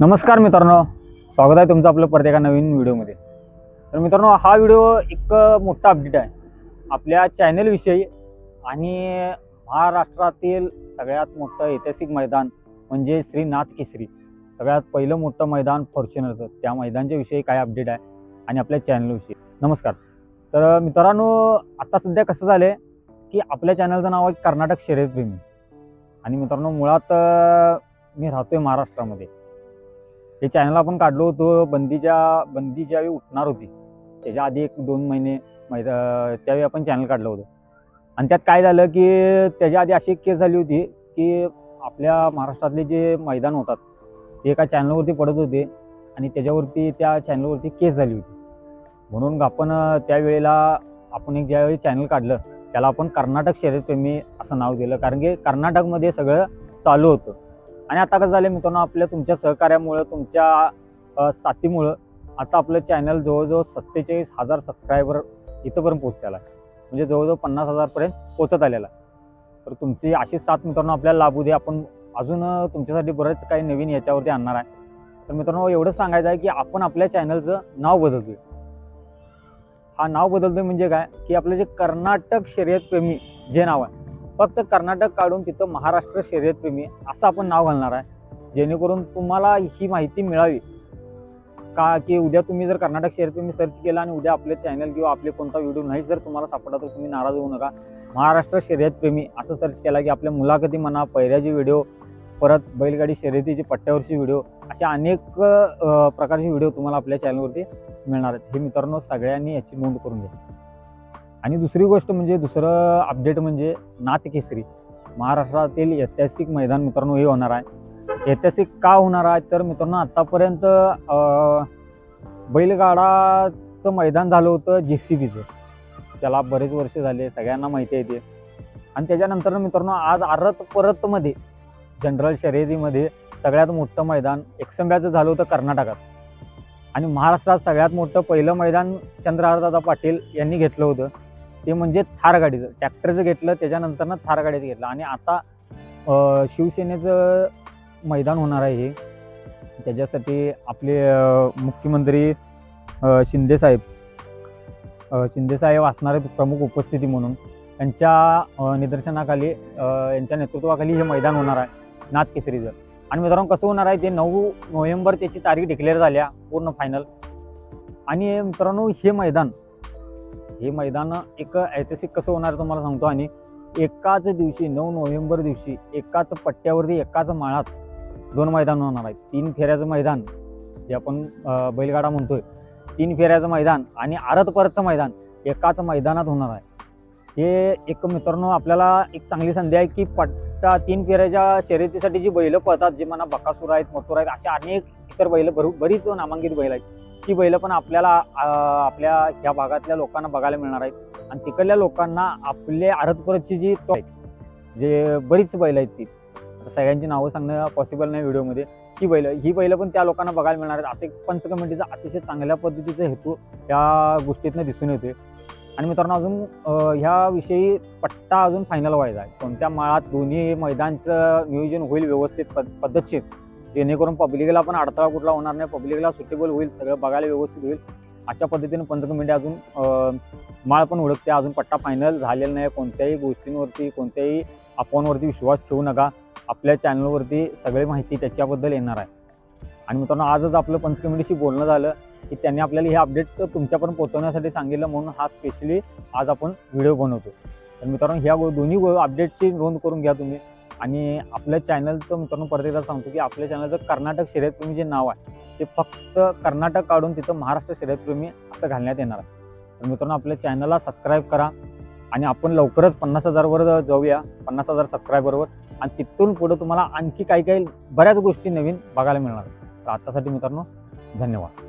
नमस्कार मित्रांनो. स्वागत आहे तुमचं आपलं प्रत्येका नवीन व्हिडिओमध्ये. तर मित्रांनो हा व्हिडिओ एक मोठा अपडेट आहे. आपल्या चॅनलविषयी आणि महाराष्ट्रातील सगळ्यात मोठं ऐतिहासिक मैदान म्हणजे श्रीनाथ केसरी. सगळ्यात पहिलं मोठं मैदान फॉर्च्युनरचं त्या मैदानच्या विषयी काय अपडेट आहे आणि आपल्या चॅनलविषयी नमस्कार. तर मित्रांनो आता सध्या कसं झालं आहे की आपल्या चॅनलचं नाव आहे कर्नाटक शर्यतप्रेमी आणि मित्रांनो मुळात मी राहतो आहे महाराष्ट्रामध्ये. हे चॅनल आपण काढलो होतो बंदीच्या बंदी ज्यावेळी उठणार होती. त्याच्या आधी एक दोन महिने मैदा त्यावेळी आपण चॅनल काढलं होतं. आणि त्यात काय झालं की त्याच्या आधी अशी एक केस झाली होती की आपल्या महाराष्ट्रातले जे मैदान होतात ते एका चॅनलवरती पडत होते आणि त्याच्यावरती त्या चॅनलवरती केस झाली होती. म्हणून आपण त्यावेळेला आपण एक ज्यावेळी चॅनल काढलं त्याला आपण कर्नाटक शर्यतप्रेमी असं नाव दिलं. कारण की कर्नाटकमध्ये सगळं चालू होतं. आणि आता कसं झालं मित्रांनो आपल्या तुमच्या सहकार्यामुळं तुमच्या साथीमुळं आता आपलं चॅनल जवळजवळ सत्तेचाळीस हजार सबस्क्रायबर इथंपर्यंत पोहोचलेला आहे म्हणजे जवळजवळ पन्नास हजारपर्यंत पोचत आलेला आहे. तर तुमची अशी साथ मित्रांनो आपल्याला लाभू दे. आपण अजून तुमच्यासाठी बरंच काही नवीन याच्यावरती आणणार आहे. तर मित्रांनो एवढंच सांगायचं आहे की आपण आपल्या चॅनलचं नाव बदलतोय. हा नाव बदलतोय म्हणजे काय? की आपलं जे कर्नाटक शर्यतप्रेमी जे नाव आहे फक्त कर्नाटक काढून तिथं महाराष्ट्र शर्यतप्रेमी असं आपण नाव घालणार आहे. जेणेकरून तुम्हाला ही माहिती मिळावी. का की उद्या तुम्ही जर कर्नाटक शर्यतप्रेमी सर्च केला आणि उद्या आपले चॅनल किंवा आपले कोणता व्हिडिओ नाही जर तुम्हाला सापडला तर तुम्ही नाराज होऊ नका. महाराष्ट्र शर्यतप्रेमी असं सर्च केला की आपल्या मुलाखती म्हणा पहिल्याचे व्हिडिओ परत बैलगाडी शर्यतीचे पट्ट्यावरचे व्हिडिओ अशा अनेक प्रकारचे व्हिडिओ तुम्हाला आपल्या चॅनलवरती मिळणार आहेत. हे मित्रांनो सगळ्यांनी याची नोंद करून घ्या. आणि दुसरी गोष्ट म्हणजे दुसरं अपडेट म्हणजे नाथकेसरी महाराष्ट्रातील ऐतिहासिक मैदान मित्रांनो हे होणार आहे. ऐतिहासिक का होणार आहे? तर मित्रांनो आत्तापर्यंत बैलगाडाचं मैदान झालं होतं जे सी बीचं त्याला बरेच वर्ष झाले सगळ्यांना माहिती आहे ते. आणि त्याच्यानंतर मित्रांनो आज आरत परतमध्ये जनरल शर्यतीमध्ये सगळ्यात मोठं मैदान एकसंब्याचं झालं होतं कर्नाटकात. आणि महाराष्ट्रात सगळ्यात मोठं पहिलं मैदान चंद्रहारदादा पाटील यांनी घेतलं होतं. ते म्हणजे थार गाडीचं. ट्रॅक्टरचं घेतलं त्याच्यानंतरनं थार गाडीचं घेतलं. आणि आता शिवसेनेचं मैदान होणार आहे हे. त्याच्यासाठी आपले मुख्यमंत्री शिंदेसाहेब शिंदेसाहेब असणारे प्रमुख उपस्थिती म्हणून त्यांच्या निदर्शनाखाली यांच्या नेतृत्वाखाली हे मैदान होणार आहे नाथ केसरीचं. आणि मित्रांनो कसं होणार आहे ते नऊ नोव्हेंबर त्याची तारीख डिक्लेअर झाल्या पूर्ण फायनल आणि मित्रांनो हे मैदान हे मैदान एक ऐतिहासिक कसं होणार तुम्हाला सांगतो. आणि एकाच दिवशी नऊ नोव्हेंबर दिवशी एकाच पट्ट्यावरती एकाच माळात दोन मैदान होणार आहेत. तीन फेऱ्याचं मैदान जे आपण बैलगाडा म्हणतोय. तीन फेऱ्याचं मैदान आणि आरत परतचं मैदान एकाच मैदानात होणार आहे. हे एक मित्रांनो आपल्याला एक चांगली संधी आहे की पट्टा तीन फेऱ्याच्या शर्यतीसाठी जी बैलं पळतात जे म्हणा बकासूर आहेत मथुर आहेत अशा अनेक इतर बैलं भरू बरीच नामांकित बैल आहेत. ती बैलं पण आपल्याला आपल्या ह्या भागातल्या लोकांना बघायला मिळणार आहेत. आणि तिकडल्या लोकांना आपले आरतपुरची जी तो जे बरीच बैल आहेत ती. सगळ्यांची नावं सांगणं पॉसिबल नाही व्हिडिओमध्ये. ही बैलं ही बैलं पण त्या लोकांना बघायला मिळणार आहेत. असे एक पंच कमिटीचा अतिशय चांगल्या पद्धतीचा हेतू या गोष्टीतनं दिसून येते आणि मित्रांनो अजून ह्याविषयी पट्टा अजून फायनल व्हायचा आहे. कोणत्या माळात दोन्ही मैदानचं नियोजन होईल व्यवस्थित पद पद्धतशीर? जेणेकरून पब्लिकला पण अडथळा कुठला होणार नाही. पब्लिकला सुटेबल होईल सगळं बघायला व्यवस्थित होईल. अशा पद्धतीने पंचकमिटी अजून माळ पण ओळखते अजून पट्टा फायनल झालेला नाही. कोणत्याही गोष्टींवरती कोणत्याही अफवांवरती विश्वास ठेवू नका. आपल्या चॅनलवरती सगळी माहिती त्याच्याबद्दल येणार आहे. आणि मित्रांनो आजच आपलं पंचकमिटीशी बोलणं झालं की त्यांनी आपल्याला हे अपडेट तुमच्यापर्यंत पोहोचवण्यासाठी सांगितलं. म्हणून हा स्पेशली आज आपण व्हिडिओ बनवतो. तर मित्रांनो ह्या दोन्ही अपडेटची नोंद करून घ्या तुम्ही. आणि आपल्या चॅनलचं मित्रांनो परत एकदा सांगतो की आपल्या चॅनलचं कर्नाटक शर्यतप्रेमी जे नाव आहे ते फक्त कर्नाटक काढून तिथं महाराष्ट्र शर्यतप्रेमी असं घालण्यात येणार आहे. तर मित्रांनो आपल्या चॅनलला सबस्क्राईब करा आणि आपण लवकरच पन्नास हजारवर जाऊया पन्नास हजार सबस्क्रायबरवर आणि तिथून पुढं तुम्हाला आणखी काही काही बऱ्याच गोष्टी नवीन बघायला मिळणार. तर आत्तासाठी मित्रांनो धन्यवाद.